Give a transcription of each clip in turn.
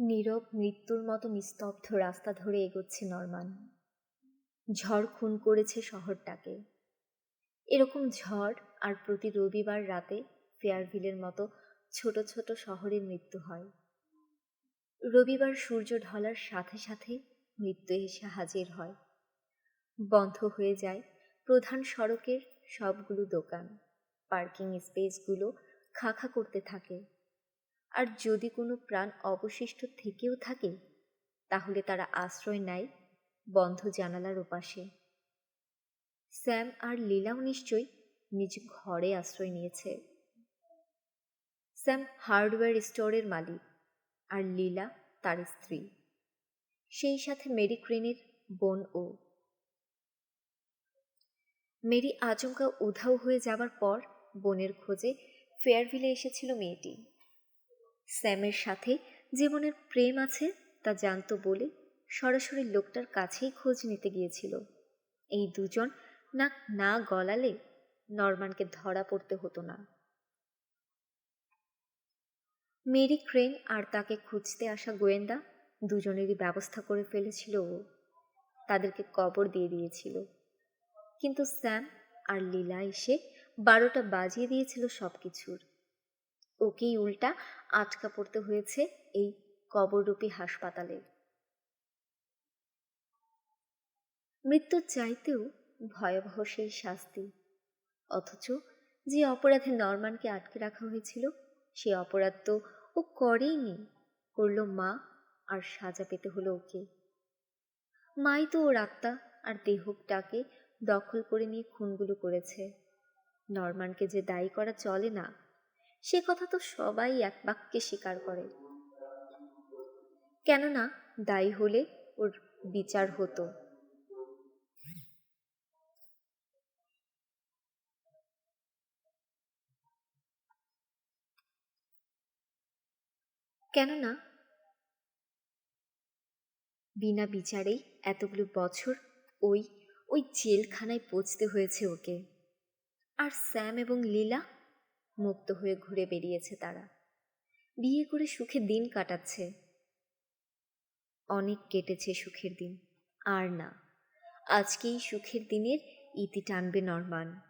নীরব মৃত্যুর মতো নিস্তব্ধ রাস্তা ধরে এগোচ্ছে নরমান। ঝড় খুন করেছে শহরটাকে। এরকম ঝড় আর প্রতি রবিবার রাতে ফেয়ারভিলের মতো ছোট ছোট শহরে মৃত্যু হয়। রবিবার সূর্য ঢলার সাথে সাথে মৃত্যু এসে হাজির হয়। বন্ধ হয়ে যায় প্রধান সড়কের সবগুলো দোকান। পার্কিং স্পেসগুলো খাখা করতে থাকে। আর যদি কোনো প্রাণ অবশিষ্ট থেকেও থাকে, তাহলে তারা আশ্রয় নেয় বন্ধ জানালার ওপাশে। স্যাম আর লীলাও নিশ্চয়ই নিজ ঘরে আশ্রয় নিয়েছে। স্যাম হার্ডওয়্যার স্টোরের মালিক আর লীলা তার স্ত্রী। সেই সাথে মেরি ক্রেনের বোন ও। মেরি আচমকা উধাও হয়ে যাবার পর বোনের খোঁজে ফেয়ারভিলে এসেছিল মেয়েটি। স্যামের সাথে জীবনের প্রেম আছে তা জানতো বলে সরাসরি লোকটার কাছেই খোঁজ নিতে গিয়েছিল। এই দুজন নাক না গলালে নরমানকে ধরা পড়তে হতো না। মেরি ক্রেন আর তাকে খুঁজতে আসা গোয়েন্দা দুজনেরই ব্যবস্থা করে ফেলেছিল ও। তাদেরকে কবর দিয়ে দিয়েছিল। কিন্তু স্যাম আর লীলা এসে বারোটা বাজিয়ে দিয়েছিল সব কিছুর ওকেই উল্টা আটকা পড়তে হয়েছে এই কবররূপী হাসপাতালে। মৃত্যুর চাইতেও ভয়াবহ সেই শাস্তি। অথচ যে অপরাধে নরমানকে আটকে রাখা হয়েছিল, সে অপরাধ তো ও করেইনি, করল মা আর সাজা পেতে হলো ওকে। মাই তো ওর আত্মা আর দেহটাকে দখল করে নিয়ে খুনগুলো করেছে। নরমানকে যে দায়ী করা চলে না সে কথা তো সবাই এক বাক্যে স্বীকার করে। কেননা দায়ী হলে ওর বিচার হতো। কেননা বিনা বিচারেই এতগুলো বছর ওই ওই জেলখানায় পচতে হয়েছে ওকে। আর স্যাম এবং লীলা মুক্ত হয়ে ঘুরে বেরিয়েছে তারা। বিয়ে করে সুখে দিন কাটাচ্ছে। অনেক কেটেছে সুখের দিন। আর না, আজকেই সুখের দিনের ইতি টানবে নরমান।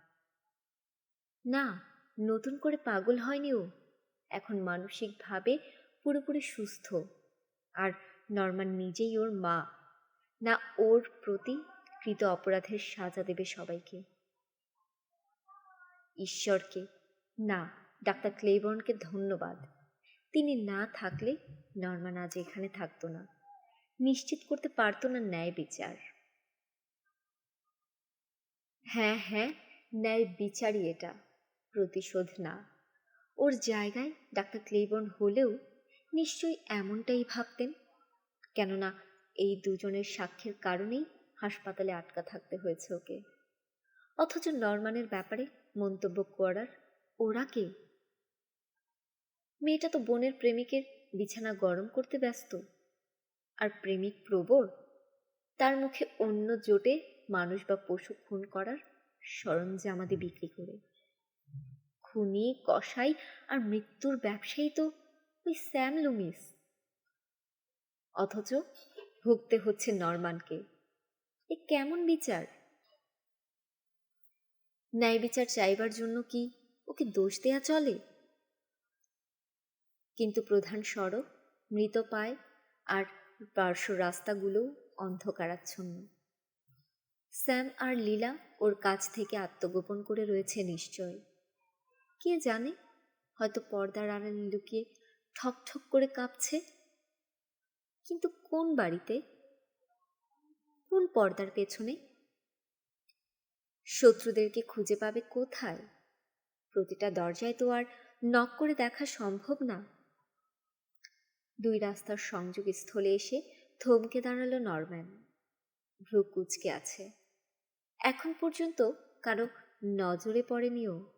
না, নতুন করে পাগল হয়নি ও। এখন মানসিকভাবে পুরোপুরি সুস্থ। আর নরমান নিজেই ওর মা। না, ওর প্রতি কৃত অপরাধের সাজা দেবে সবাইকে। ঈশ্বরকে না, ডাক্তার ক্লেবর্নকে ধন্যবাদ। তিনি না থাকলে নর্মান আজ এখানে থাকতো না। নিশ্চিত করতে পারতো না ন্যায় বিচার। হ্যাঁ হ্যাঁ ন্যায় বিচারই এটা, প্রতিশোধ না। ওর জায়গায় ডাক্তার ক্লেবর্ন হলেও নিশ্চয়ই এমনটাই ভাবতেন। কেননা এই দুজনের সাক্ষ্যের কারণেই হাসপাতালে আটকা থাকতে হয়েছে ওকে। অথচ নরমানের ব্যাপারে মন্তব্য করার ওরা কে? মেয়েটা তো বোনের প্রেমিকের বিছানা গরম করতে ব্যস্ত। আর প্রেমিক প্রবর তার মুখে অন্য জোটে মানুষ বা পশু খুন করার সরঞ্জামাদি বিক্রি করে। খুনি কষাই আর মৃত্যুর ব্যবসায়ী তো ওই স্যাম লুমিস। অথচ ভুগতে হচ্ছে নরমানকে। এ কেমন বিচার? ন্যায় বিচার চাইবার জন্য কি ওকে দোষ দেয়া চলে। কিন্তু প্রধান সড়ক, মৃত পায় আর পার্শ্ব রাস্তাগুলো অন্ধকারাচ্ছন্ন। স্যাম আর লীলা ওর কাছ থেকে আত্মগোপন করে রয়েছে নিশ্চয়। কে জানে, হয়তো পর্দার আড়ালে লুকিয়ে ঠক ঠক করে কাঁপছে। কিন্তু কোন বাড়িতে? কোন পর্দার পেছনে? শত্রুদেরকে খুঁজে পাবে কোথায়? প্রতিটা দরজায় তো আর নক করে দেখা সম্ভব না। দুই রাস্তার সংযোগ স্থলে এসে থমকে দাঁড়াল নরম্যান। ভ্রু কুচকে আছে। এখন পর্যন্ত কারও নজরে পড়েনিও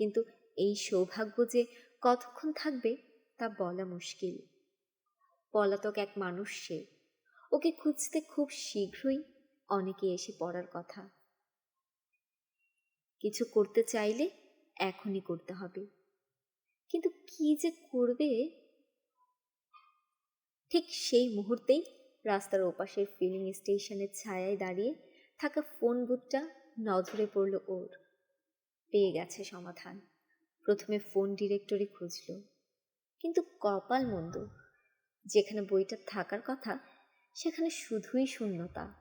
কিন্তু এই সৌভাগ্য যে কতক্ষণ থাকবে তা বলা মুশকিল। পলাতক এক মানুষ সে। ওকে খুঁজতে খুব শীঘ্রই অনেকে এসে পড়ার কথা। কিছু করতে চাইলে এখনই করতে হবে। কিন্তু কি যে করবে? ঠিক সেই মুহূর্তেই রাস্তার ওপাশের ফিলিং স্টেশনের ছায়ায় দাঁড়িয়ে থাকা ফোন বুথটা নজরে পড়ল ওর। পেয়ে গেছে সমাধান। প্রথমে ফোন ডিরেক্টরি খুঁজল। কিন্তু কপাল মন্দ। যেখানে বইটা থাকার কথা, সেখানে শুধুই শূন্যতা।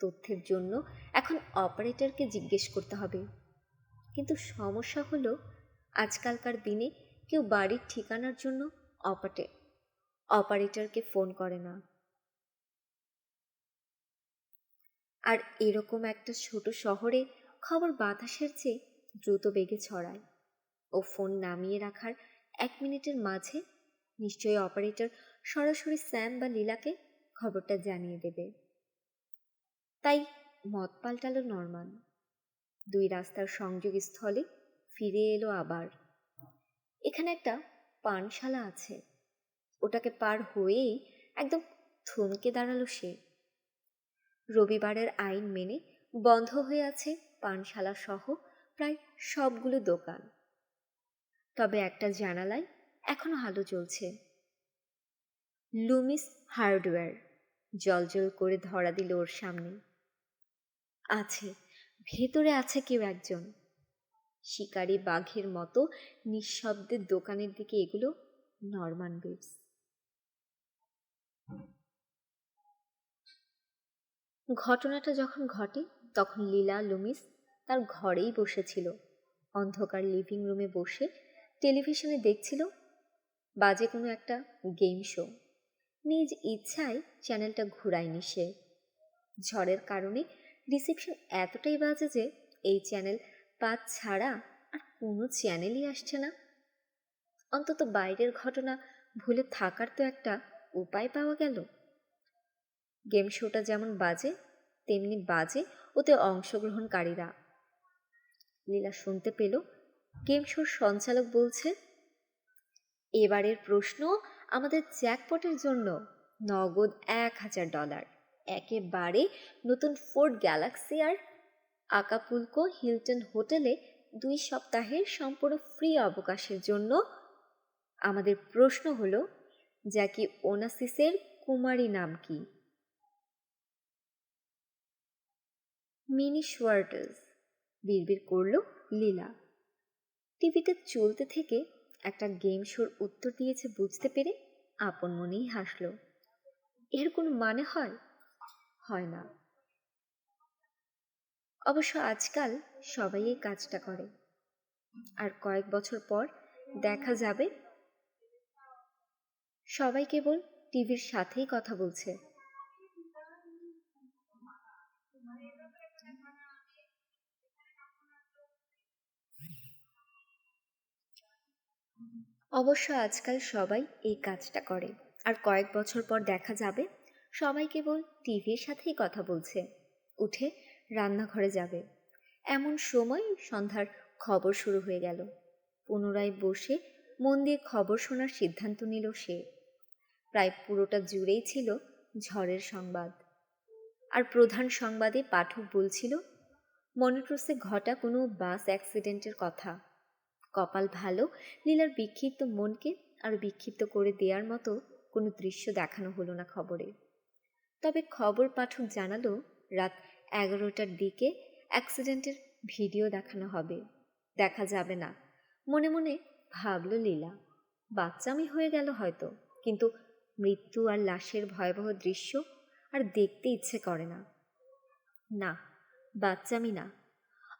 তথ্যের জন্য এখন অপারেটরকে জিজ্ঞেস করতে হবে। কিন্তু সমস্যা হলো আজকালকার দিনে কেউ বাড়ির ঠিকানার জন্য অপাটে অপারেটরকে ফোন করে না। আর এরকম একটা ছোট শহরে খবর বাতাসের চেয়ে দ্রুত বেগে ছড়ায়। ও ফোন নামিয়ে রাখার এক মিনিটের মাঝে নিশ্চয়ই অপারেটর সরাসরি স্যাম বা লীলাকে খবরটা জানিয়ে দেবে। তাই মত পাল্টালো নর্মান। দুই রাস্তার সংযোগ স্থলে ফিরে এলো আবার। এখানে একটা পানশালা আছে। ওটাকে পার হয়েই একদম থমকে দাঁড়াল সে। রবিবারের আইন মেনে বন্ধ হয়ে আছে পানশালা সহ প্রায় সবগুলো দোকান। তবে একটা জানালায় এখনও আলো জ্বলছে। লুমিস হার্ডওয়্যার, জলজল করে ধরা দিল ওর সামনে। আছে। ভেতরে আছে কেউ একজন? শিকারী বাঘের মতো নিঃশব্দে দোকানের দিকে এগুলো নরমান বেটস ঘটনাটা যখন ঘটে, তখন লীলা লুমিস তার ঘরেই বসেছিল। অন্ধকার লিভিং রুমে বসে টেলিভিশনে দেখছিল বাজে কোনো একটা গেম শো নিজ ইচ্ছায় চ্যানেলটা ঘুরায়নি সে। ঝড়ের কারণে রিসেপশন এতটাই বাজে যে এই চ্যানেল পাঁচ ছাড়া আর কোনো চ্যানেলই আসছে না। অন্তত বাইরের ঘটনা ভুলে থাকার তো একটা উপায় পাওয়া গেল। গেম শোটা যেমন বাজে, তেমনি বাজে ওতে অংশগ্রহণকারীরা। লীলা শুনতে পেল, গেম শোর সঞ্চালক বলছে, এবারের প্রশ্ন আমাদের জ্যাকপটের জন্য নগদ এক হাজার ডলার। একেবারে নতুন ফোর্ড গ্যালাক্সি আর আকাপুলকো হিলটন হোটেলে দুই সপ্তাহের সম্পূর্ণ ফ্রি অবকাশের জন্য আমাদের প্রশ্ন হলো, জ্যাকি ওনাসিসের কুমারী নাম কি? মিনি সোয়ার্টাস বিড়বিড় করল লীলা। টিভিতে চলতে থেকে একটা গেম শোর উত্তর দিয়েছে বুঝতে পেরে আপন মনেই হাসল। এর কোনো মানে হয়? হয় না। অবশ্য আজকাল সবাই এই কাজটা করে। আর কয়েক বছর পর দেখা যাবে, সবাই কেবল টিভির সাথেই কথা বলছে। অবশ্য আজকাল সবাই এই কাজটা করে। আর কয়েক বছর পর দেখা যাবে সবাই কেবল টিভির সাথেই কথা বলছে। উঠে রান্নাঘরে যাবে। এমন সময় সন্ধ্যার খবর শুরু হয়ে গেল। পুনরায় বসে মন দিয়ে খবর শোনার সিদ্ধান্ত নিল সে। প্রায় পুরোটা জুড়েই ছিল ঝড়ের সংবাদ। আর প্রধান সংবাদে পাঠক বলছিল, মনিট্রোসে ঘটা কোনো বাস অ্যাক্সিডেন্টের কথা। কপাল ভালো, লীলার বিক্ষিপ্ত মনকে আরও বিক্ষিপ্ত করে দেওয়ার মতো কোনো দৃশ্য দেখানো হলো না খবরে। তবে খবর পাঠক জানালো, রাত এগারোটার দিকে অ্যাক্সিডেন্টের ভিডিও দেখানো হবে। দেখা যাবে না। মনে মনে ভাবল লীলা। বাচ্চামি হয়ে গেল হয়তো, কিন্তু মৃত্যু আর লাশের ভয়াবহ দৃশ্য আর দেখতে ইচ্ছে করে না। না, বাচ্চামি না।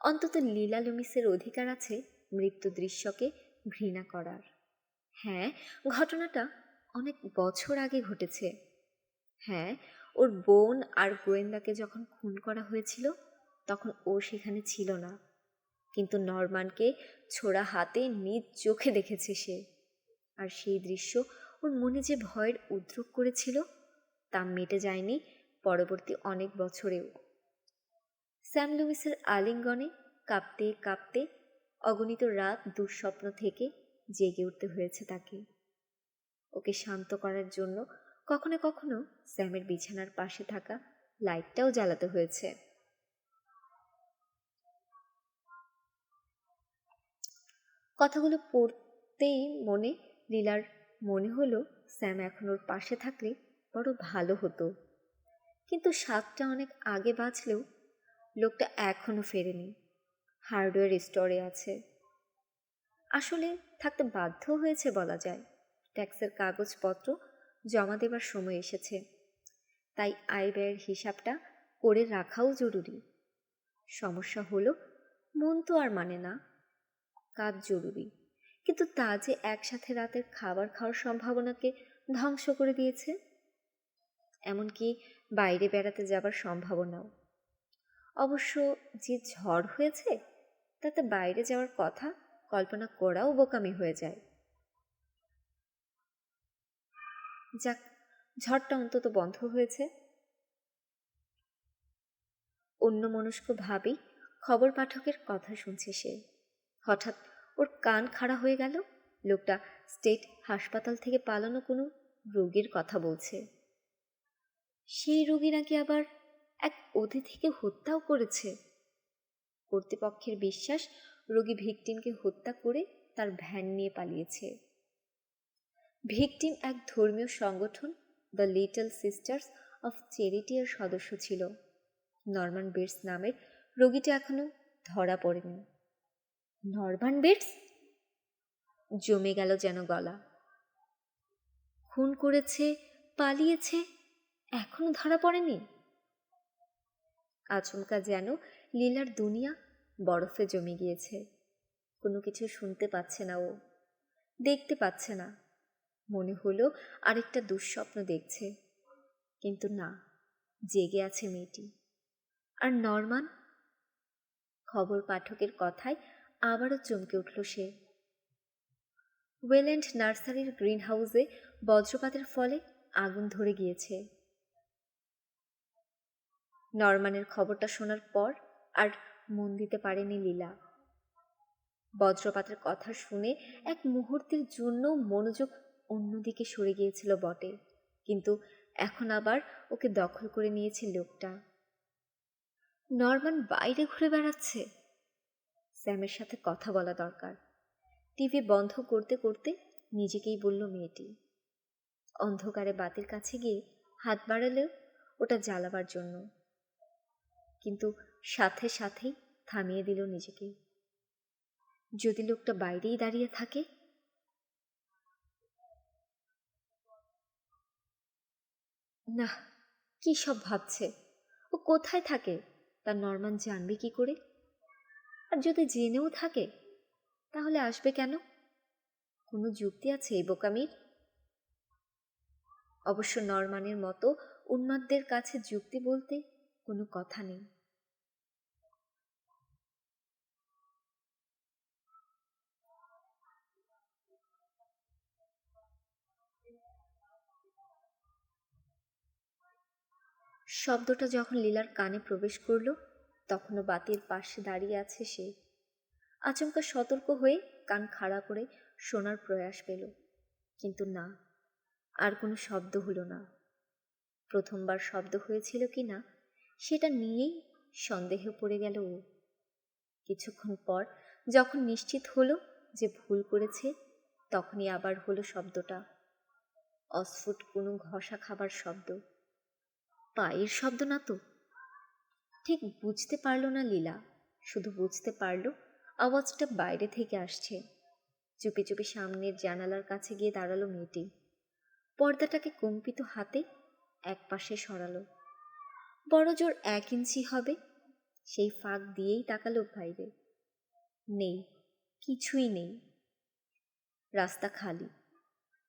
অন্তত লীলা লুমিসের অধিকার আছে মৃত্যু দৃশ্যকে ঘৃণা করার। হ্যাঁ ঘটনাটা অনেক বছর আগে ঘটেছে। হ্যাঁ ওর বোন আর গোয়েন্দাকে যখন খুন করা হয়েছিল, তখন ও সেখানে ছিল না। কিন্তু নরমানকে ছোড়া হাতে নিজ চোখে দেখেছে সে। আর সেই দৃশ্য ওর মনে যে ভয়ের উদ্রোগ করেছিল, তা মেটে যায়নি পরবর্তী অনেক বছরেও। স্যাম লুমিসের আলিঙ্গনে কাঁপতে কাঁপতে অগণিত রাত দুঃস্বপ্ন থেকে জেগে উঠতে হয়েছে তাকে। ওকে শান্ত করার জন্য কখনো কখনো স্যামের বিছানার পাশে থাকা লাইটটাও জ্বালাতে হয়েছে। কথাগুলো পড়তেই মনে, লীলার মনে হলো স্যাম এখন ওর পাশে থাকলে বড় ভালো হতো। কিন্তু সাতটা অনেক আগে বাঁচলেও লোকটা এখনও ফেরেনি। হার্ডওয়্যার স্টোরে আছে। আসলে থাকতে বাধ্য হয়েছে বলা যায়। ট্যাক্সের কাগজপত্র জমা দেবার সময় এসেছে। তাই আয় ব্যয়ের হিসাবটা করে রাখাও জরুরি। সমস্যা হলো, মন তো আর মানে না, কাজ জরুরি। কিন্তু তা যে একসাথে রাতের খাবার খাওয়ার সম্ভাবনাকে ধ্বংস করে দিয়েছে? এমনকি বাইরে বেড়াতে যাবার সম্ভাবনাও। অবশ্য যে ঝড় হয়েছে, তাতে বাইরে যাওয়ার কথা কল্পনা করাও বোকামি হয়ে যায়। যাক, ঝড়টা অন্তত বন্ধ হয়েছে। অন্য মনস্ক ভাবেই খবর পাঠকের কথা শুনছে সে। হঠাৎ ওর কান খাড়া হয়ে গেল। লোকটা স্টেট হাসপাতাল থেকে পালানো কোনো রোগীর কথা বলছে। সেই রোগী নাকি আবার এক অতিথিকে হত্যাও করেছে। কর্তৃপক্ষের বিশ্বাস রোগী ভিকটিমকে হত্যা করে তার ভ্যান নিয়ে পালিয়েছে। ভিকটিম এক ধর্মীয় সংগঠন, দ্য লিটল সিস্টার্স অফ চ্যারিটির সদস্য ছিল। নরমান বেটস নামের রোগীটা এখনও ধরা পড়েনি। Norman Bates? জমে গেল যেন গলা। খুন করেছে, পালিয়েছে এখনও ধরা পড়েনি? আচমকা যেন লীলার দুনিয়া বরফে জমে গিয়েছে। কোনো কিছু শুনতে পাচ্ছে না ও। দেখতে পাচ্ছে না। মনে হলো আরেকটা দুঃস্বপ্ন দেখছে। কিন্তু না, জেগে আছে মেয়েটি। আর নরমান? খবর পাঠকের কথায় আবারও চমকে উঠল সে। ওয়েল্যান্ড নার্সারির গ্রিন হাউসে বজ্রপাতের ফলে আগুন ধরে গিয়েছে। নরমানের খবরটা শোনার পর আর মন দিতে পারেনি লীলা। বজ্রপাতের কথা শুনে এক মুহূর্তের জন্য মনোযোগ অন্যদিকে সরে গিয়েছিল বটে, কিন্তু এখন আবার ওকে দখল করে নিয়েছে লোকটা। নরমান বাইরে ঘুরে বেড়াচ্ছে? স্যামের সাথে কথা বলা দরকার। টিভি বন্ধ করতে করতে নিজেকেই বলল মেয়েটি। অন্ধকারে বাতির কাছে গিয়ে হাত বাড়ালেও ওটা জ্বালাবার জন্য। কিন্তু সাথে সাথেই থামিয়ে দিল নিজেকে। যদি লোকটা বাইরেই দাঁড়িয়ে থাকে না, কি সব ভাবছে? ও কোথায় থাকে? তার নরমান জানবে কি করে? আর যদি জেনেও থাকে, তাহলে আসবে কেন? কোনো যুক্তি আছে এই বোকামির? অবশ্য নরমানের মতো উন্মাদদের কাছে যুক্তি বলতে কোনো কথা নেই। শব্দটা যখন লীলার কানে প্রবেশ করল তখনও বাতির পাশে দাঁড়িয়ে আছে সে। আচমকা সতর্ক হয়ে কান খাড়া করে শোনার প্রয়াস পেল। কিন্তু না, আর কোনো শব্দ হলো না। প্রথমবার শব্দ হয়েছিল কি না, সেটা নিয়েই সন্দেহে পড়ে গেল ও। কিছুক্ষণ পর যখন নিশ্চিত হলো যে ভুল করেছে, তখনই আবার হলো শব্দটা। অস্ফুট কোনো ঘষা খাবার শব্দ। পায়ের শব্দ না তো? ঠিক বুঝতে পারল না লীলা। শুধু বুঝতে পারল, আওয়াজটা বাইরে থেকে আসছে। চুপি চুপি সামনের জানালার কাছে গিয়ে দাঁড়াল মেয়েটি। পর্দাটাকে কম্পিত হাতে এক পাশে সরালো। বড় জোর এক ইঞ্চি হবে, সেই ফাঁক দিয়েই তাকালো বাইরে। নেই, কিছুই নেই। রাস্তা খালি,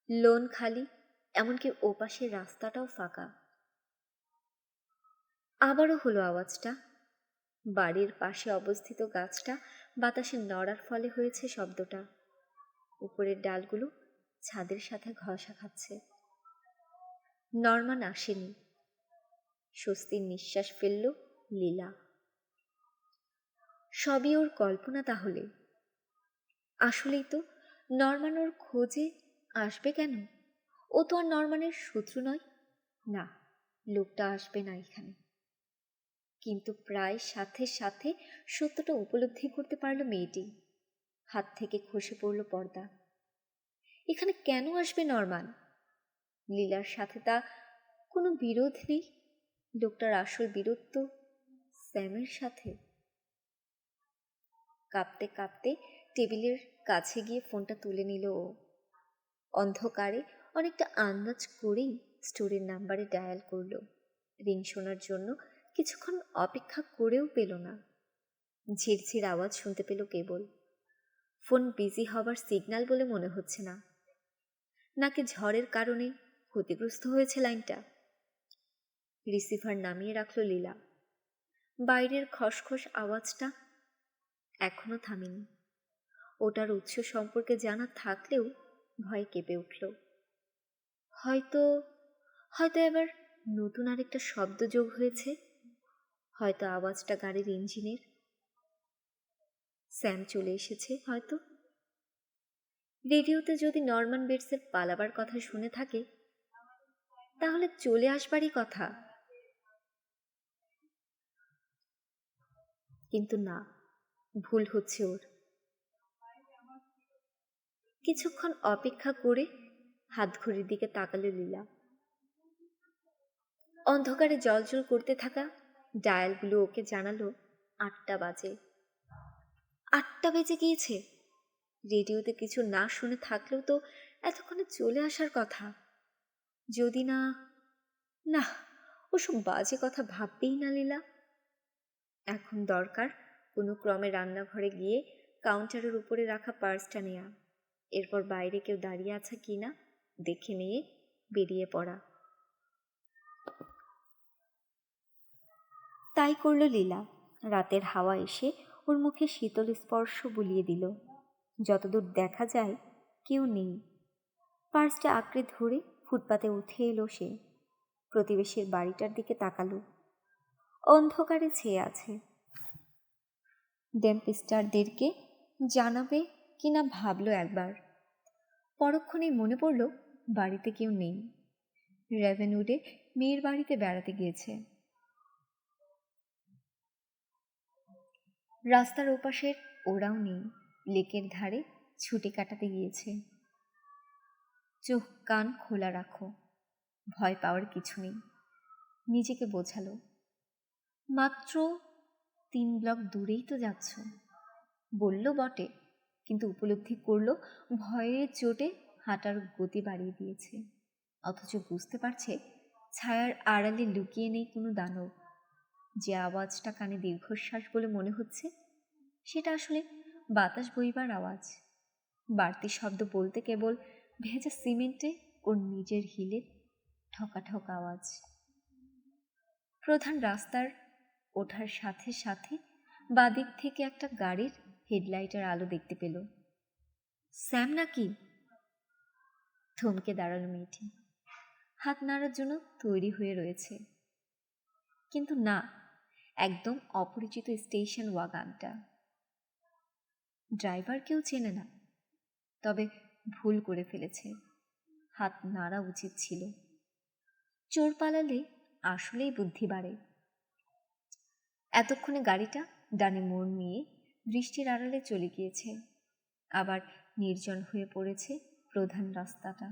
লোন খালি, এমনকি ওপাশের রাস্তাটাও ফাঁকা। আবারও হলো আওয়াজটা। বাড়ির পাশে অবস্থিত গাছটা বাতাসে নড়ার ফলে হয়েছে শব্দটা। উপরের ডালগুলো ছাদের সাথে ঘষা খাচ্ছে। নর্মান আসেনি স্বস্তির নিঃশ্বাস ফেলল লীলা। সবই ওর কল্পনা তাহলে? আসলেই তো নর্মান ওর খোঁজে আসবে কেন? ও তো আর নর্মানের শত্রু নয়। না, লোকটা আসবে না এখানে। কিন্তু প্রায় সাথে সাথে সত্যটা উপলব্ধি করতে পারল মেয়েটি। হাত থেকে খসে পড়ল পর্দা। এখানে কেন আসবে নরমান? লীলার সাথে তা কোনো বিরোধ নেই। লোকটার আসল বিরোধ তো স্যামের সাথে। কাঁপতে কাঁপতে টেবিলের কাছে গিয়ে ফোনটা তুলে নিল ও। অন্ধকারে অনেকটা আন্দাজ করেই স্টোরের নাম্বারে ডায়াল করল। রিং শোনার জন্য কিছুক্ষণ অপেক্ষা করেও পেল না। ঝিরঝির আওয়াজ শুনতে পেল কেবল। ফোন বিজি হবার সিগন্যাল বলে মনে হচ্ছে না। নাকি ঝড়ের কারণে ক্ষতিগ্রস্ত হয়েছে লাইনটা? রিসিভার নামিয়ে রাখল লীলা। বাইরের খসখস আওয়াজটা এখনও থামেনি। ওটার উৎস সম্পর্কে জানা থাকলেও ভয় কেঁপে উঠল। হয়তো হয়তো এবার নতুন আরেকটা শব্দ যোগ হয়েছে। হয়তো আওয়াজটা গাড়ির ইঞ্জিনের। স্যাম চলে এসেছে, হয়তো। রেডিওতে যদি নর্মান বেটসের পালাবার কথা শুনে থাকে, তাহলে চলে আসবারই কথা। কিন্তু না, ভুল হচ্ছে ওর। কিছুক্ষণ অপেক্ষা করে হাত ঘড়ির দিকে তাকালো লীলা। অন্ধকারে জলজল করতে থাকা ডায়ালগুলো ওকে জানালো আটটা বাজে। আটটা বেজে গিয়েছে। রেডিওতে কিছু না শুনে থাকলেও তো এতক্ষণে চলে আসার কথা। যদি না না ওসব বাজে কথা ভাববেই না লীলা। এখন দরকার কোনো ক্রমে রান্নাঘরে গিয়ে কাউন্টারের উপরে রাখা পার্সটা নেয়া। এরপর বাইরে কেউ দাঁড়িয়ে আছে কি না দেখে নিয়ে বেরিয়ে পড়া। তাই করল লীলা। রাতের হাওয়া এসে ওর মুখে শীতল স্পর্শ বুলিয়ে দিল। যতদূর দেখা যায়, কেউ নেই। পার্সটা আঁকড়ে ধরে ফুটপাতে উঠে এলো সে। প্রতিবেশীর বাড়িটার দিকে তাকালো। অন্ধকারে ছেয়ে আছে। ডেম্পিস্টারদেরকে জানাবে কিনা ভাবলো একবার। পরক্ষণেই মনে পড়ল, বাড়িতে কেউ নেই। রেভেনউডে মেয়ের বাড়িতে বেড়াতে গিয়েছে। রাস্তার ওপাশের ওরাও নেই, লেকের ধারে ছুটি কাটাতে গিয়েছে। চোখ কান খোলা রাখো, ভয় পাওয়ার কিছু নেই। নিজেকে বোঝালো, মাত্র তিন ব্লক দূরেই তো যাচ্ছ। বলল বটে, কিন্তু উপলব্ধি করল ভয়ের চোটে হাঁটার গতি বাড়িয়ে দিয়েছে। অথচ বুঝতে পারছে, ছায়ার আড়ালে লুকিয়ে নেই কোনো দানব। যে আওয়াজটা কানে দীর্ঘশ্বাস বলে মনে হচ্ছে, সেটা আসলে বাতাস বইবার আওয়াজ। বাড়তি শব্দ বলতে কেবল ভেজা সিমেন্টে ওর নিজের হিলে ঠকা ঠকা আওয়াজ। প্রধান রাস্তার ওঠার সাথে সাথে বাদিক থেকে একটা গাড়ির হেডলাইটের আলো দেখতে পেল। স্যাম নাকি? থমকে দাঁড়াল মেয়েটি। হাত নাড়ার জন্য তৈরি হয়ে রয়েছে। কিন্তু না একদম অপরিচিত স্টেশন ওয়াগানটা। ড্রাইভার কেউ চেনে না, তবে ভুল করে ফেলেছে। হাত নাড়া উচিত ছিল। চোর পালালে আসলেই বুদ্ধি বাড়ে। এতক্ষণে গাড়িটা ডানে মোড় নিয়ে বৃষ্টির আড়ালে চলে গিয়েছে। আবার নির্জন হয়ে পড়েছে প্রধান রাস্তাটা।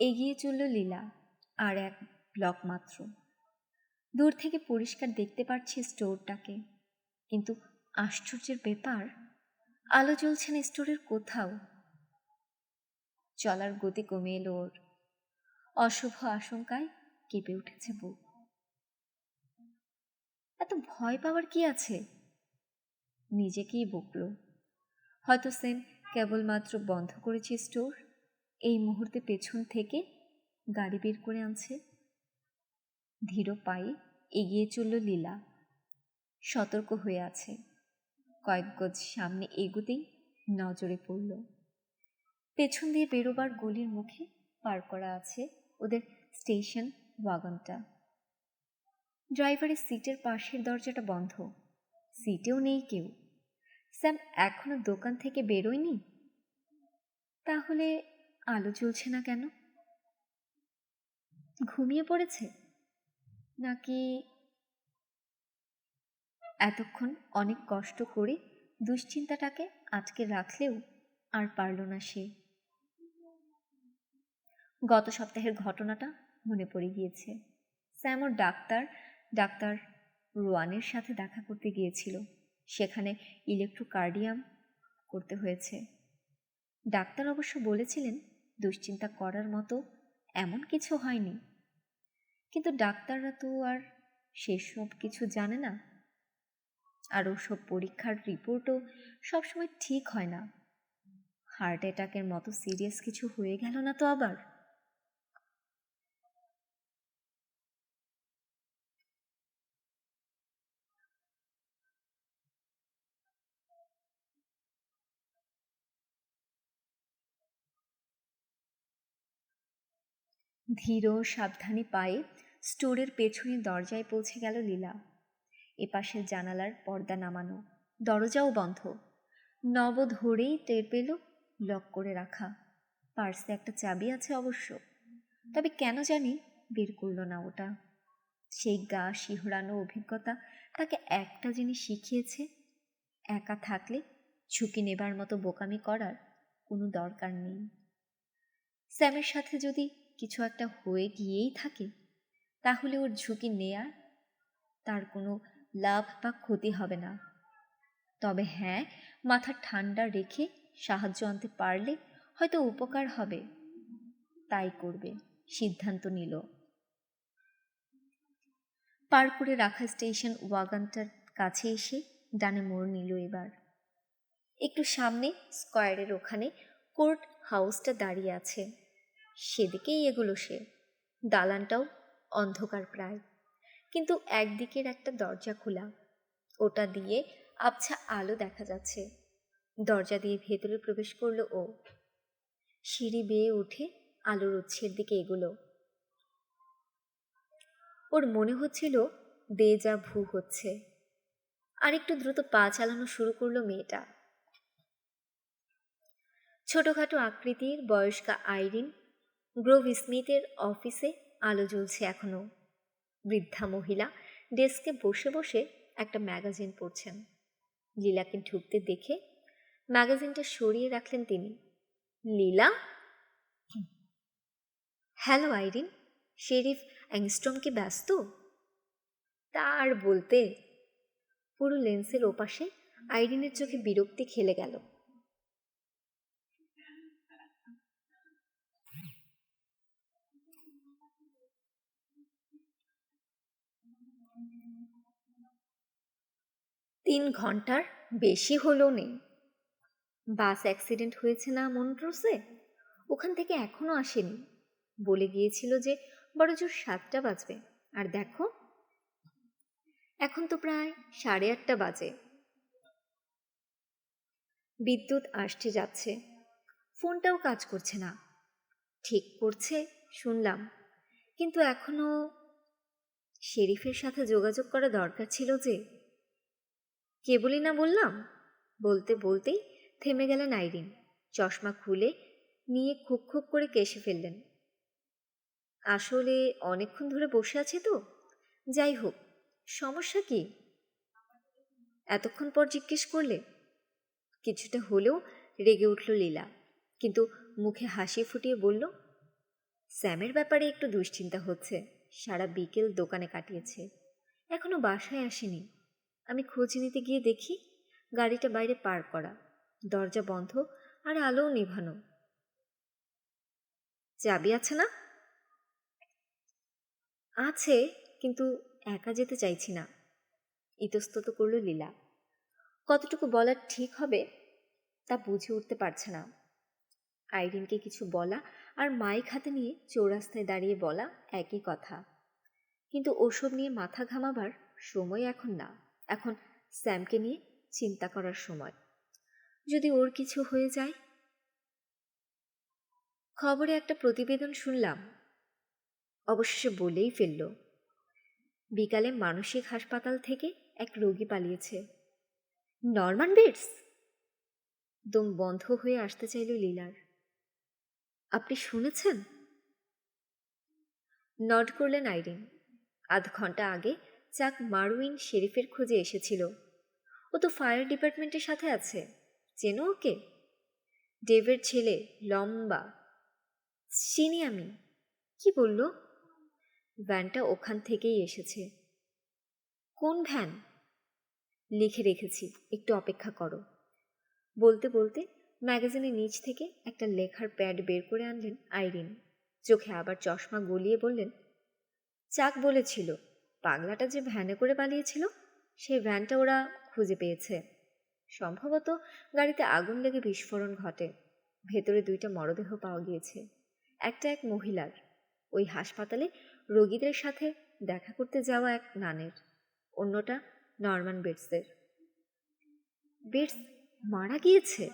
এগিয়ে চলল লীলা, আর এক ব্লক মাত্র। দূর থেকে পরিষ্কার দেখতে পাচ্ছি স্টোরটাকে। কিন্তু আশ্চর্যের ব্যাপার, আলো জ্বলছে না স্টোরের কোথাও। চলার গতি কমে এলো ওর। অশুভ আশঙ্কায় কেঁপে উঠেছে বুক এত ভয় পাওয়ার কি আছে? নিজেকেই বকল। হয়তো সেন কেবলমাত্র বন্ধ করেছে স্টোর, এই মুহূর্তে পেছন থেকে গাড়ি বের করে আনছে। ধীর পায়ে এগিয়ে চলল লীলা। সতর্ক হয়ে আছে। কয়েক গজ সামনে এগুতেই নজরে পড়ল। পেছন দিয়ে বেরোবার গলির মুখে পার করা আছে ওদের স্টেশন ওয়াগনটা। ড্রাইভারের সিটের পাশের দরজাটা বন্ধ। সিটেও নেই কেউ। স্যাম, এখনও দোকান থেকে বেরোয়নি? তাহলে আলো জ্বলছে না কেন? ঘুমিয়ে পড়েছে? নাকি এতক্ষণ অনেক কষ্ট করে দুশ্চিন্তাটাকে আটকে রাখলেও আর পারল না সে। গত সপ্তাহের ঘটনাটা মনে পড়ে গিয়েছে। স্যাম ওর ডাক্তার ডাক্তার রোয়ানের সাথে দেখা করতে গিয়েছিল। সেখানে ইলেকট্রোকার্ডিয়াম করতে হয়েছে। ডাক্তার অবশ্য বলেছিলেন, দুশ্চিন্তা করার মতো এমন কিছু হয়নি। কিন্তু ডাক্তাররা তো আর সেসব কিছু জানে না। আর ওসব পরীক্ষার রিপোর্টও সবসময় ঠিক হয় না। হার্ট অ্যাটাকের মতো সিরিয়াস কিছু হয়ে গেল না তো আবার? ধীর, সাবধানে পায়ে স্টোরের পেছনে দরজায় পৌঁছে গেল লীলা। এপাশের জানালার পর্দা নামানো। দরজাও বন্ধ। নব ধরেই টের পেল লক করে রাখা। পার্সে একটা চাবি আছে অবশ্য। তবে কেন জানি বের করল না ওটা। সেই গা, শিহরানো অভিজ্ঞতা তাকে একটা জিনিস শিখিয়েছে। একা থাকলে ঝুঁকি নেবার মতো বোকামি করার কোনো দরকার নেই। স্যামের সাথে যদি কিছু একটা হয়ে গিয়েই থাকে, তাহলে ওর ঝুঁকি নেয়ার তার কোনো লাভ বা ক্ষতি হবে না। তবে হ্যাঁ মাথা ঠান্ডা রেখে সাহায্য আনতে পারলে হয়তো উপকার হবে। তাই করবে, সিদ্ধান্ত নিল। পার করে রাখা স্টেশন ওয়াগানটার কাছে এসে ডানে মোড় নিল এবার। একটু সামনে স্কোয়ারের ওখানে কোর্ট হাউসটা দাঁড়িয়ে আছে। সেদিকেই এগুলো সে। দালানটাও অন্ধকার প্রায়। কিন্তু একদিকের একটা দরজা খোলা। ওটা দিয়ে আবছা আলো দেখা যাচ্ছে। দরজা দিয়ে ভেতরে প্রবেশ করল ও। সিঁড়ি বেয়ে উঠে আলোর উৎসের দিকে এগুলো। ওর মনে হচ্ছিল দে যা ভু হচ্ছে। আর একটু দ্রুত পা চালানো শুরু করল মেয়েটা। ছোটখাটো আকৃতির বয়স্কা আইরিন গ্রোভ স্মিথের অফিসে আলো জ্বলছে এখনও বৃদ্ধা মহিলা ডেস্কে বসে বসে একটা ম্যাগাজিন পড়ছেন। লীলাকে ঢুকতে দেখে ম্যাগাজিনটা সরিয়ে রাখলেন তিনি। Lila? Hello, Irene. Sheriff Angstrom কি ব্যস্ত? তার বলতে। পুরো লেন্সের ওপাশে আইরিনের চোখে বিরক্তি খেলে গেল। তিন ঘণ্টার বেশি হলো নেই। বাস অ্যাক্সিডেন্ট হয়েছে না মন্ট্রোসে? ওখান থেকে এখনও আসেনি। বলে গিয়েছিল যে বড় জোর সাতটা বাজবে। আর দেখো, এখন তো প্রায় সাড়ে আটটা বাজে। বিদ্যুৎ আসছে যাচ্ছে। ফোনটাও কাজ করছে না। ঠিক করছে, শুনলাম। কিন্তু এখনও শেরিফের সাথে যোগাযোগ করা দরকার ছিল যে কেবলই না বললাম? বলতে বলতেই থেমে গেলেন আইরিন। চশমা খুলে নিয়ে খুব খুব করে কেশে ফেললেন। আসলে অনেকক্ষণ ধরে বসে আছে তো? যাই হোক, সমস্যা কি? এতক্ষণ পর জিজ্ঞেস করলে? কিছুটা হলেও রেগে উঠল লীলা, কিন্তু মুখে হাসি ফুটিয়ে বলল, স্যামের ব্যাপারে একটু দুশ্চিন্তা হচ্ছে। সারা বিকেল দোকানে কাটিয়েছে। এখনও বাসায় আসেনি। আমি খোঁজ নিতে গিয়ে দেখি গাড়িটা বাইরে পার করা। দরজা বন্ধ আর আলোও নিভানো। চাবি আছে না? আছে, কিন্তু একা যেতে চাইছি না। ইতস্তত করল লীলা। কতটুকু বলার ঠিক হবে তা বুঝে উঠতে পারছে না। আইরিনকে কিছু বলা আর মাইক হাতে নিয়ে চৌরাস্তায় দাঁড়িয়ে বলা একই কথা। কিন্তু ওসব নিয়ে মাথা ঘামাবার সময় এখন না। এখন স্যামকে নিয়ে চিন্তা করার সময়। যদি ওর কিছু হয়ে যায়? খবরে একটা প্রতিবেদন শুনলাম। অবশেষে বলেই ফেলল, বিকালে মানসিক হাসপাতাল থেকে এক রোগী পালিয়েছে। Norman Bates? দম বন্ধ হয়ে আসতে চাইল লীলার। আপনি শুনেছেন? নট করলেন আইরিন। আধ ঘণ্টা আগে চাক মারুইন শেরিফের খোঁজে এসেছিল। ও তো ফায়ার ডিপার্টমেন্টের সাথে আছে। চেনো ওকে? ডেভের ছেলে লম্বা। চিনি আমি। কি বলল? ভ্যানটা ওখান থেকেই এসেছে। কোন ভ্যান? লিখে রেখেছি, একটু অপেক্ষা করো। বলতে বলতে ম্যাগাজিনের নিচ থেকে একটা লেখার প্যাড বের করে আনলেন আইরিন। চোখে আবার চশমা গলিয়ে বললেন, চাক বলেছিল পাগলাটা যে ভ্যানে করে পালিয়েছিল সেই ভ্যানটা ওরা খুঁজে পেয়েছে। সম্ভবত গাড়িতে আগুন লেগে বিস্ফোরণ ঘটে। ভেতরে দুইটা মরদেহ পাওয়া গিয়েছে। একটা এক মহিলার। ওই হাসপাতালে রোগীদের সাথে দেখা করতে যাওয়া এক নানের। অন্যটা নরমান বেটসদের বেটস মারা গিয়েছে?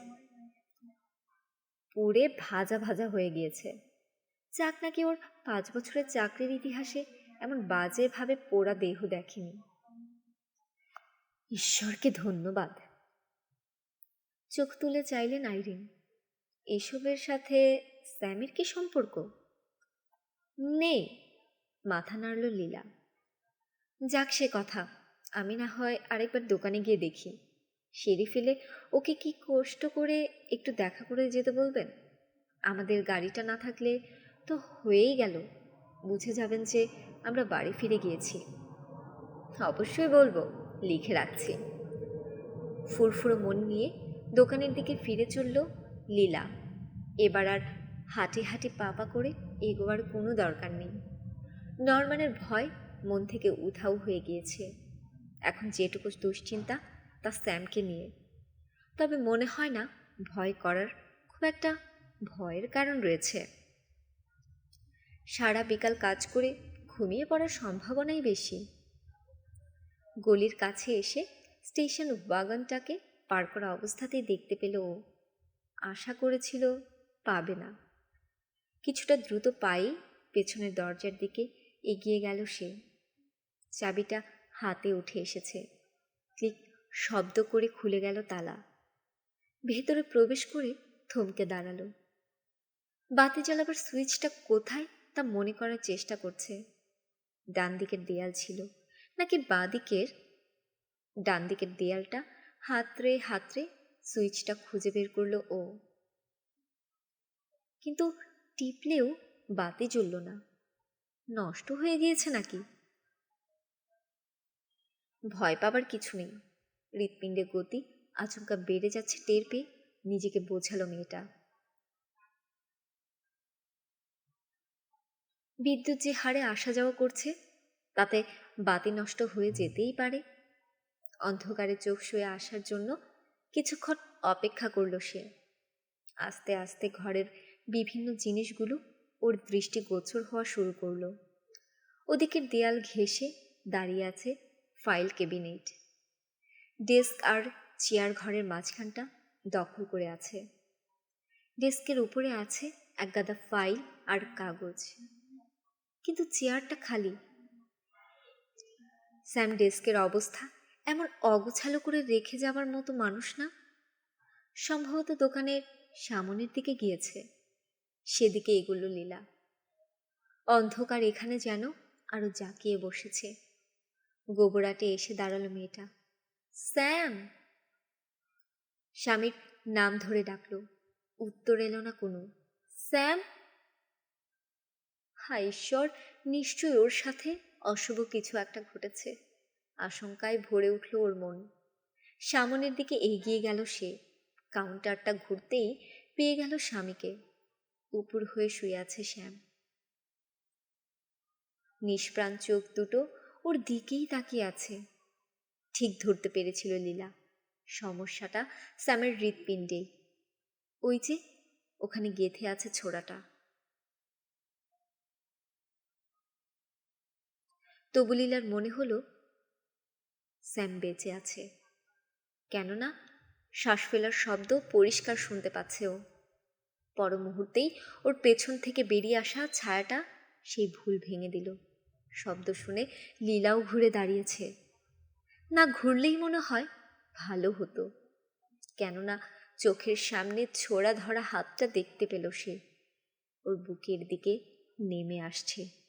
পুড়ে ভাজা ভাজা হয়ে গিয়েছে। চাক নাকি ওর পাঁচ বছরের চাকরির ইতিহাসে এমন বাজেভাবে পোড়া দেহ দেখেনি। ঈশ্বরকে ধন্যবাদ। চোখ তুলে চাইলেন আইরিন। এসবের সাথে স্যামের কি সম্পর্ক? নেই মাথা নাড়ল লীলা। যাক সে কথা, আমি না হয় আরেকবার দোকানে গিয়ে দেখি। সেরে ফেলে ওকে কি কষ্ট করে একটু দেখা করে যেতে বলবেন? আমাদের গাড়িটা না থাকলে তো হয়েই গেল। বুঝে যাবেন যে আমরা বাড়ি ফিরে গিয়েছি। অবশ্যই বলব, লিখে রাখছি। ফুরফুরো মন নিয়ে দোকানের দিকে ফিরে চলল লীলা। এবার আর হাঁটি হাঁটি পাপা করে এগোবার কোনো দরকার নেই। নরমানের ভয় মন থেকে উধাও হয়ে গিয়েছে। এখন যেটুকু দুশ্চিন্তা, তা স্যামকে নিয়ে। তবে মনে হয় না, ভয় করার খুব একটা ভয়ের কারণ রয়েছে। সারা বিকাল কাজ করে ঘুমিয়ে পড়ার সম্ভাবনাই বেশি। গলির কাছে এসে স্টেশন ওয়াগনটাকে পার করা অবস্থাতেই দেখতে পেল ও। আশা করেছিল পাবে না। কিছুটা দ্রুত পায়েই পেছনের দরজার দিকে এগিয়ে গেল সে। চাবিটা হাতে উঠে এসেছে। ক্লিক শব্দ করে খুলে গেল তালা। ভেতরে প্রবেশ করে থমকে দাঁড়াল। বাতি জ্বালাবার সুইচটা কোথায় তা মনে করার চেষ্টা করছে। ডান দিকের দেয়াল ছিল। নাকি বাঁ দিকের ডান দিকের দেয়ালটা হাতড়ে হাতড়ে সুইচটা খুঁজে বের করল ও। কিন্তু টিপলেও বাতি জ্বলল না। নষ্ট হয়ে গিয়েছে নাকি? ভয় পাবার কিছু নেই। হৃৎপিণ্ডে গতি আচমকা বেড়ে যাচ্ছে টের পেয়ে নিজেকে বোঝালো মেয়েটা। বিদ্যুৎ যে হারে আসা যাওয়া করছে, তাতে বাতি নষ্ট হয়ে যেতেই পারে। অন্ধকারে চোখ শুয়ে আসার জন্য কিছুক্ষণ অপেক্ষা করল সে। আস্তে আস্তে ঘরের বিভিন্ন জিনিসগুলো ওর দৃষ্টি গোচর হওয়া শুরু করল। ওদিকের দেয়াল ঘেঁষে দাঁড়িয়ে আছে ফাইল কেবিনেট ডেস্ক আর চেয়ার ঘরের মাঝখানটা দখল করে আছে। ডেস্কের উপরে আছে এক গাদা ফাইল আর কাগজ। কিন্তু চেয়ারটা খালি। স্যাম ডেস্কের অবস্থা এমন অগোছালো করে রেখে যাবার মতো মানুষ না। সম্ভবত দোকানের সামনের দিকে গিয়েছে। সেদিকে এগুলো লীলা। অন্ধকার এখানে যেন আরও জাকিয়ে বসেছে। গোবরাটে এসে দাঁড়াল মেয়েটা। স্যাম! স্বামীর নাম ধরে ডাকলো। উত্তর এলো না কোনো। স্যাম! হা ঈশ্বর নিশ্চয়ই ওর সাথে অশুভ কিছু একটা ঘটেছে। আশঙ্কায় ভরে উঠল ওর মন। সামনের দিকে এগিয়ে গেল সে। কাউন্টারটা ঘুরতেই পেয়ে গেল স্বামীকে। উপর হয়ে শুয়ে আছে শ্যাম। নিষ্প্রাণ চোখ দুটো ওর দিকেই তাকিয়ে আছে। ঠিক ধরতে পেরেছিল লীলা। সমস্যাটা স্যামের হৃৎপিণ্ডে। ওই যে, ওখানে গেথে আছে ছোড়াটা। তবু লীলার মনে হলো, স্যাম বেঁচে আছে। কেননা শ্বাস ফেলার শব্দ পরিষ্কার শুনতে পাচ্ছে ও। পর মুহূর্তেই ওর পেছন থেকে বেরিয়ে আসা ছায়াটা সেই ভুল ভেঙে দিল। শব্দ শুনে লীলাও ঘুরে দাঁড়িয়েছে। না ঘুরলেই মনে হয় ভালো হতো। কেননা, চোখের সামনে ছোড়া ধরা হাতটা দেখতে পেল সে। ওর বুকের দিকে নেমে আসছে।